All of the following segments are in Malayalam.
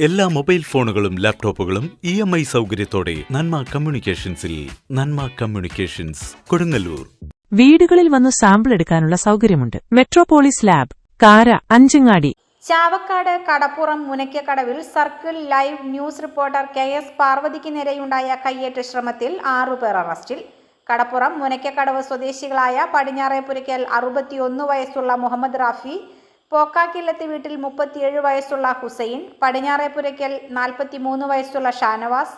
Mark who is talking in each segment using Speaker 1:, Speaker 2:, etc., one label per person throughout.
Speaker 1: എല്ലാ മൊബൈൽ ഫോണുകളും ലാപ്ടോപ്പുകളും ഇ എം ഐ സൗകര്യത്തോടെ നന്മ കമ്മ്യൂണിക്കേഷൻസിൽ നന്മ കമ്മ്യൂണിക്കേഷൻസ് കൊടുങ്ങല്ലൂർ.
Speaker 2: വീടുകളിൽ വന്ന് സാമ്പിൾ എടുക്കാനുള്ള സൗകര്യമുണ്ട്. Metropolis lab Kara Anchangadi.
Speaker 3: Chavakkad Kadappuram മുനയ്ക്കക്കടവിൽ circle live news reporter K S പാർവതിക്ക് നേരെയുണ്ടായ കയ്യേറ്റ ശ്രമത്തിൽ ആറുപേർ അറസ്റ്റിൽ. കടപ്പുറം മുനയ്ക്കക്കടവ് സ്വദേശികളായ പടിഞ്ഞാറേപ്പുരയ്ക്കൽ അറുപത്തിയൊന്ന് വയസ്സുള്ള മുഹമ്മദ് റാഫി പോക്കാക്കില്ലത്ത് വീട്ടിൽ മുപ്പത്തിയേഴ് വയസ്സുള്ള ഹുസൈൻ പടിഞ്ഞാറേപ്പുരയ്ക്കൽ നാൽപ്പത്തിമൂന്ന് വയസ്സുള്ള ഷാനവാസ്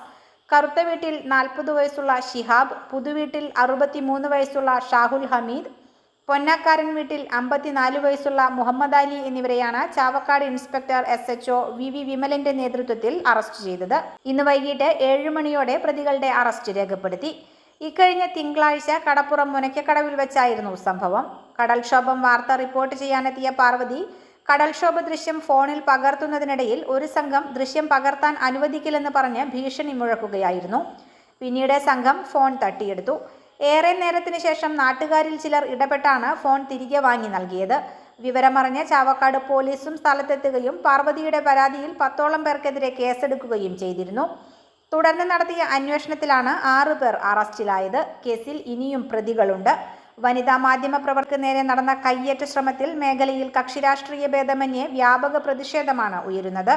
Speaker 3: കറുത്ത വീട്ടിൽ നാൽപ്പത് വയസ്സുള്ള ഷിഹാബ് പുതുവീട്ടിൽ അറുപത്തിമൂന്ന് വയസ്സുള്ള ഷാഹുൽ ഹമീദ് പൊന്നാക്കാരൻ വീട്ടിൽ അമ്പത്തിനാല് വയസ്സുള്ള മുഹമ്മദ് അലി എന്നിവരെയാണ് Chavakkad inspector S H O V V വിമലിന്റെ നേതൃത്വത്തിൽ അറസ്റ്റ് ചെയ്തത്. ഇന്ന് വൈകിട്ട് ഏഴ് മണിയോടെ പ്രതികളുടെ അറസ്റ്റ് രേഖപ്പെടുത്തി. ഇക്കഴിഞ്ഞ തിങ്കളാഴ്ച കടപ്പുറം മുനയ്ക്കക്കടവിൽ വെച്ചായിരുന്നു സംഭവം. കടൽക്ഷോഭം വാർത്ത റിപ്പോർട്ട് ചെയ്യാനെത്തിയ പാർവതി കടൽക്ഷോഭ ദൃശ്യം ഫോണിൽ പകർത്തുന്നതിനിടയിൽ ഒരു സംഘം ദൃശ്യം പകർത്താൻ അനുവദിക്കില്ലെന്ന് പറഞ്ഞ് ഭീഷണി മുഴക്കുകയായിരുന്നു. പിന്നീട് സംഘം ഫോൺ തട്ടിയെടുത്തു. ഏറെ നേരത്തിന് ശേഷം നാട്ടുകാരിൽ ചിലർ ഇടപെട്ടാണ് ഫോൺ തിരികെ വാങ്ങി നൽകിയത്. വിവരമറിഞ്ഞ് ചാവക്കാട് പോലീസും സ്ഥലത്തെത്തുകയും പാർവതിയുടെ പരാതിയിൽ പത്തോളം പേർക്കെതിരെ കേസെടുക്കുകയും ചെയ്തിരുന്നു. തുടർന്ന് നടത്തിയ അന്വേഷണത്തിലാണ് ആറു പേർ അറസ്റ്റിലായത്. കേസിൽ ഇനിയും പ്രതികളുണ്ട്. വനിതാ മാധ്യമ പ്രവർത്തകർക്ക് നേരെ നടന്ന കയ്യേറ്റ ശ്രമത്തിൽ മേഖലയിൽ കക്ഷിരാഷ്ട്രീയ ഭേദമന്യേ വ്യാപക പ്രതിഷേധമാണ് ഉയരുന്നത്.